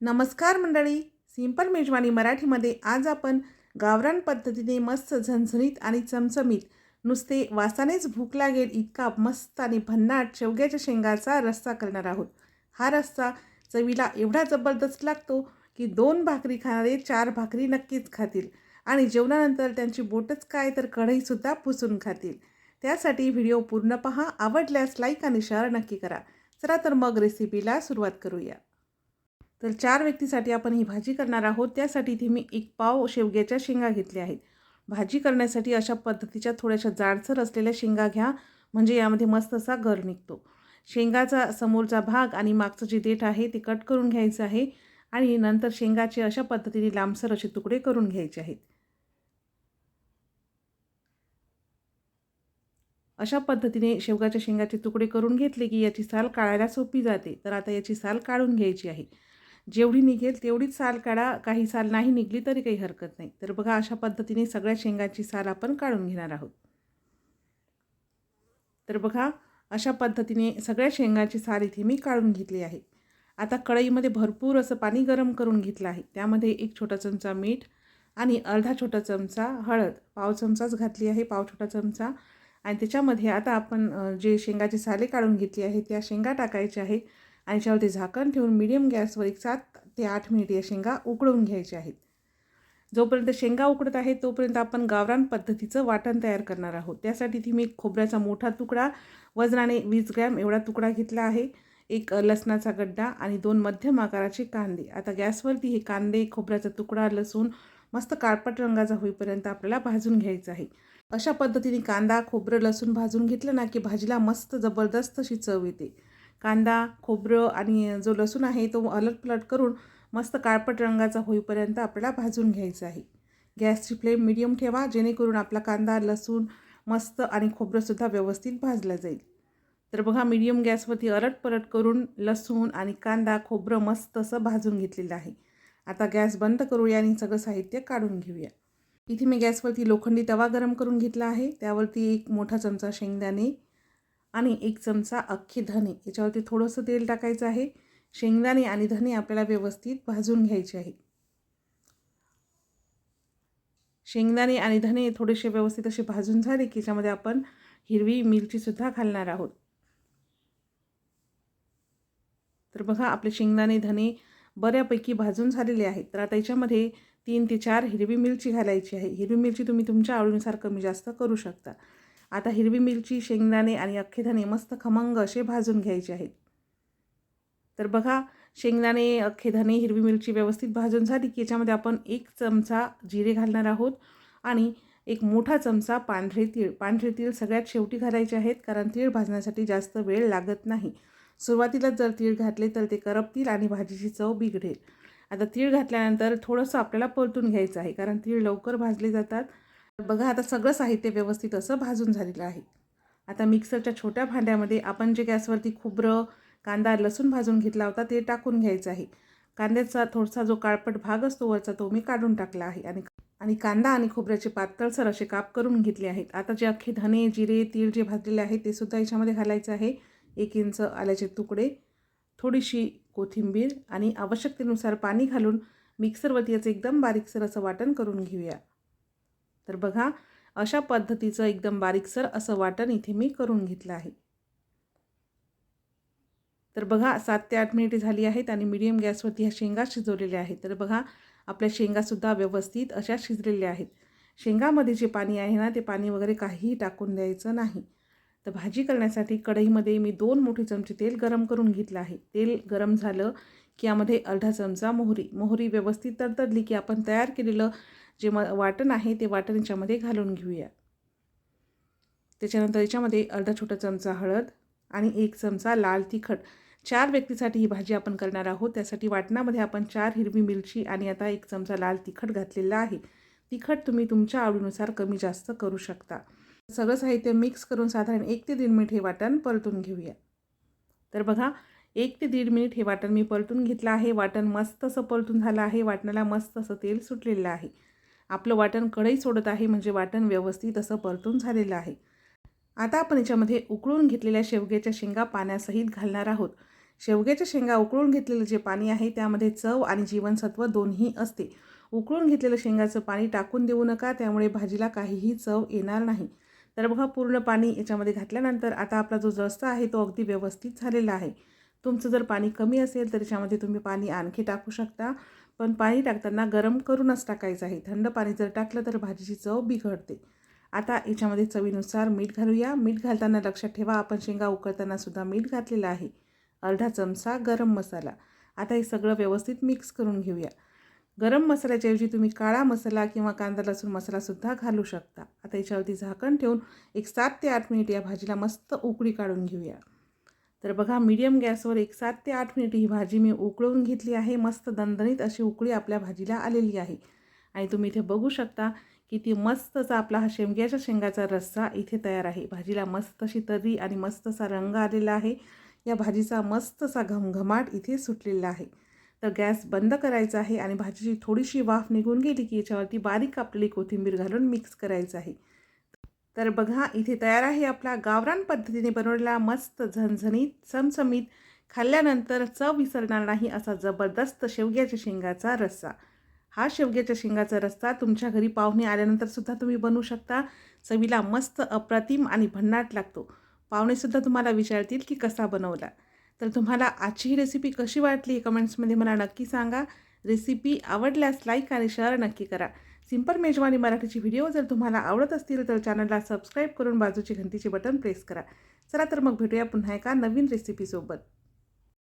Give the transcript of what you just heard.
नमस्कार मंडळी. सिंपल मेजवानी मराठीमध्ये आज आपण गावरान पद्धतीने मस्त झणझणीत आणि चमचमीत नुसते वासानेच भूक लागेल इतका मस्त आणि भन्नाट शेवग्याच्या शेंगाचा रस्सा करणार आहोत. हा रस्सा चवीला एवढा जबरदस्त लागतो की दोन भाकरी खाणारे चार भाकरी नक्कीच खातील आणि जेवणानंतर त्यांची बोटच काय तर कढईसुद्धा पुसून खातील. त्यासाठी व्हिडिओ पूर्ण पहा आवडल्यास लाईक आणि शेअर नक्की करा. चला तर मग रेसिपीला सुरुवात करूया. तर चार व्यक्तीसाठी आपण ही भाजी करणार आहोत. त्यासाठी इथे मी एक पाव शेवग्याच्या शेंगा घेतल्या आहेत. भाजी करण्यासाठी अशा पद्धतीच्या थोड्याशा जाडसर असलेल्या शेंगा घ्या म्हणजे यामध्ये मस्त असा गर निघतो. शेंगाचा समोरचा भाग आणि मागचं जे देठ आहे ते कट करून घ्यायचं आहे आणि नंतर शेंगाचे अशा पद्धतीने लांबसर असे तुकडे करून घ्यायचे आहेत. अशा पद्धतीने शेवगाच्या शेंगाचे तुकडे करून घेतले की याची साल काढायला सोपी जाते. तर आता याची साल काढून घ्यायची आहे. जेवढी निघेल तेवढीच साल काढा. काही साल नाही निघली तरी काही हरकत नाही. तर बघा अशा पद्धतीने सगळ्या शेंगाची साल आपण काढून घेणार आहोत. तर बघा अशा पद्धतीने सगळ्या शेंगाची साल इथे मी काढून घेतली आहे. आता कढईमध्ये भरपूर असं पाणी गरम करून घेतलं आहे. त्यामध्ये एक छोटा चमचा मीठ आणि अर्धा छोटा चमचा हळद. पाव चमचाच घातली आहे पाव छोटा चमचा. आणि त्याच्यामध्ये आता आपण जे शेंगाची साले काढून घेतली आहे त्या शेंगा टाकायच्या आहे. आणि याच्यावरती झाकण ठेवून मिडियम गॅसवर एक सात ते आठ मिनिट या शेंगा उकळून घ्यायच्या आहेत. जोपर्यंत शेंगा उकडत आहेत तोपर्यंत आपण गावरान पद्धतीचं वाटण तयार करणार आहोत. त्यासाठी ती मी खोबऱ्याचा मोठा तुकडा वजनाने वीस ग्रॅम एवढा तुकडा घेतला आहे एक लसणाचा गड्डा आणि दोन मध्यम आकाराचे कांदे. आता गॅसवरती हे कांदे खोबऱ्याचा तुकडा लसूण मस्त काळपट रंगाचा होईपर्यंत आपल्याला भाजून घ्यायचं आहे. अशा पद्धतीने कांदा खोबरं लसूण भाजून घेतलं ना की भाजीला मस्त जबरदस्त अशी चव येते. कांदा खोबरं आणि जो लसूण आहे तो अलटपलट करून मस्त काळपट रंगाचा होईपर्यंत आपल्याला भाजून घ्यायचा आहे. गॅसची फ्लेम मिडियम ठेवा जेणेकरून आपला कांदा लसूण मस्त आणि खोबरंसुद्धा व्यवस्थित भाजलं जाईल. तर बघा मीडियम गॅसवरती अलटपलट करून लसूण आणि कांदा खोबरं मस्त असं भाजून घेतलेलं आहे. आता गॅस बंद करूया आणि सगळं साहित्य काढून घेऊया. इथे मी गॅसवरती लोखंडी तवा गरम करून घेतला आहे. त्यावरती एक मोठा चमचा शेंगदाणे आणि एक चमचा अख्खी धने. याच्यावरती थोडंसं तेल टाकायचं आहे. शेंगदाणे आणि धने आपल्याला व्यवस्थित भाजून घ्यायचे आहे. शेंगदाणे आणि धने थोडेसे व्यवस्थित असे भाजून झाले की याच्यामध्ये आपण हिरवी मिरचीसुद्धा घालणार आहोत. तर बघा आपले शेंगदाणे धने बऱ्यापैकी भाजून झालेले आहेत. तर आता याच्यामध्ये तीन ते चार हिरवी मिरची घालायची आहे. हिरवी मिरची तुम्ही तुमच्या आवडीनुसार कमी जास्त करू शकता. आता हिरवी मिरची शेंगदाणे आणि अख्खे धणे मस्त खमंग असे भाजून घ्यायचे आहेत. तर बघा शेंगदाणे अख्खे धणे हिरवी मिरची व्यवस्थित भाजून झाली की याच्यामध्ये आपण एक चमचा जिरे घालणार आहोत आणि एक मोठा चमचा पांढरे तीळ. पांढरे तीळ सगळ्यात शेवटी घालायचे आहेत कारण तीळ भाजण्यासाठी जास्त वेळ लागत नाही. सुरुवातीलाच जर तीळ घातले तर ते करपतील आणि भाजीची चव बिघडेल. आता तीळ घातल्यानंतर थोडंसं आपल्याला परतून घ्यायचं आहे कारण तीळ लवकर भाजले जातात. बघा आता सगळं साहित्य व्यवस्थित असं भाजून झालेलं आहे. आता मिक्सरच्या छोट्या भांड्यामध्ये आपण जे गॅसवरती खोबरं कांदा लसूण भाजून घेतला होता ते टाकून घ्यायचं आहे. कांद्याचा थोडासा जो काळपट भाग असतो वरचा तो मी काढून टाकला आहे. आणि आणि कांदा आणि खोबऱ्याचे पातळसर असे काप करून घेतले आहेत. आता जे अख्खे धने जिरे तीळ जे भाजलेले आहे ते सुद्धा याच्यामध्ये घालायचं आहे. एक इंच आल्याचे तुकडे थोडीशी कोथिंबीर आणि आवश्यकतेनुसार पाणी घालून मिक्सरवरती याचं एकदम बारीकसर असं वाटण करून घेऊया. तर बघा अशा पद्धतीचं एकदम बारीकसर असं वाटण इथे मी करून घेतलं आहे. तर बघा सात ते आठ मिनिटे झाली आहेत आणि मीडियम गॅसवरती ह्या शेंगा शिजवलेल्या आहेत. तर बघा आपल्या शेंगासुद्धा व्यवस्थित अशा शिजलेल्या आहेत. शेंगामध्ये जे पाणी आहे ना ते पाणी वगैरे काहीही टाकून द्यायचं नाही. तर भाजी करण्यासाठी कढईमध्ये मी दोन मोठे चमचे तेल गरम करून घेतलं आहे. तेल गरम झालं की यामध्ये अर्धा चमचा मोहरी. मोहरी व्यवस्थित तडतडली की आपण तयार केलेलं जे म वाटण आहे ते वाटण याच्यामध्ये घालून घेऊया. त्याच्यानंतर याच्यामध्ये अर्धा छोटा चमचा हळद आणि एक चमचा लाल तिखट. चार व्यक्तीसाठी ही भाजी आपण करणार आहोत. त्यासाठी वाटणामध्ये आपण चार हिरवी मिरची आणि आता एक चमचा लाल तिखट घातलेला आहे. तिखट तुम्ही तुमच्या आवडीनुसार कमी जास्त करू शकता. सगळं साहित्य मिक्स करून साधारण एक ते दीड मिनिट हे वाटण परतून घेऊया. तर बघा एक ते दीड मिनिट हे वाटण मी परतून घेतलं आहे. वाटण मस्त असं परतून झालं आहे. वाटणाला मस्त असं तेल सुटलेलं आहे. आपलं वाटण कढई सोडत आहे म्हणजे वाटण व्यवस्थित असं परतून झालेलं आहे. आता आपण याच्यामध्ये उकळून घेतलेल्या शेवग्याच्या शेंगा पाण्यासहित घालणार आहोत. शेवग्याच्या शेंगा उकळून घेतलेलं जे पाणी आहे त्यामध्ये चव आणि जीवनसत्व दोन्ही असते. उकळून घेतलेलं शेंगाचं पाणी टाकून देऊ नका त्यामुळे भाजीला काहीही चव येणार नाही. तर बघा पूर्ण पाणी याच्यामध्ये घातल्यानंतर आता आपला जो रस्सा आहे तो अगदी व्यवस्थित झालेला आहे. तुमचं जर पाणी कमी असेल तर याच्यामध्ये तुम्ही पाणी आणखी टाकू शकता. पण पाणी टाकताना गरम करूनच टाकायचं आहे. थंड पाणी जर टाकलं तर भाजीची चव बिघडते. आता याच्यामध्ये चवीनुसार मीठ घालूया. मीठ घालताना लक्षात ठेवा आपण शेंगा उकळताना सुद्धा मीठ घातलेलं आहे. अर्धा चमचा गरम मसाला. आता हे सगळं व्यवस्थित मिक्स करून घेऊया. गरम मसाल्याच्याऐवजी तुम्ही काळा मसाला किंवा कांदा लसूण मसालासुद्धा घालू शकता. आता याच्यावरती झाकण ठेवून एक सात ते आठ मिनिट या भाजीला मस्त उकळी काढून घेऊया. तर बघा मीडियम गॅसवर एक सात ते आठ मिनिट ही भाजी मी उकळून घेतली आहे. मस्त दणदणीत अशी उकळी आपल्या भाजीला आलेली आहे. आणि तुम्ही इथे बघू शकता किती मस्तचा आपला हा शेमग्याच्या शेंगाचा रस्सा इथे तयार आहे. भाजीला मस्त अशी तर्री आणि मस्तसा रंग आलेला आहे. या भाजीचा मस्तसा घमघमाट इथे सुटलेला आहे. तर गॅस बंद करायचा आहे आणि भाजीची थोडीशी वाफ निघून गेली की याच्यावरती बारीक कापलेली कोथिंबीर घालून मिक्स करायचं आहे. तर बघा इथे तयार आहे आपला गावरान पद्धतीने बनवलेला मस्त झणझणीत चमचमीत खाल्ल्यानंतर चव विसरणार नाही असा जबरदस्त शेवग्याच्या शेंगाचा रस्सा. हा शेवग्याच्या शेंगाचा रस्सा तुमच्या घरी पाहुणे आल्यानंतर सुद्धा तुम्ही बनवू शकता. चवीला मस्त अप्रतिम आणि भन्नाट लागतो. पाहुणेसुद्धा तुम्हाला विचारतील की कसा बनवला? तर तुम्हाला आजची ही रेसिपी कशी वाटली? कमेंट्समध्ये मला नक्की सांगा. रेसिपी आवडल्यास लाईक आणि शेअर नक्की करा. सिंपल मेजवानी मराठीची व्हिडिओ जर तुम्हाला आवडत असतील तर चॅनलला सबस्क्राईब करून बाजूची घंटीचे बटन प्रेस करा. चला तर मग भेटूया पुन्हा एका नवीन रेसिपीसोबत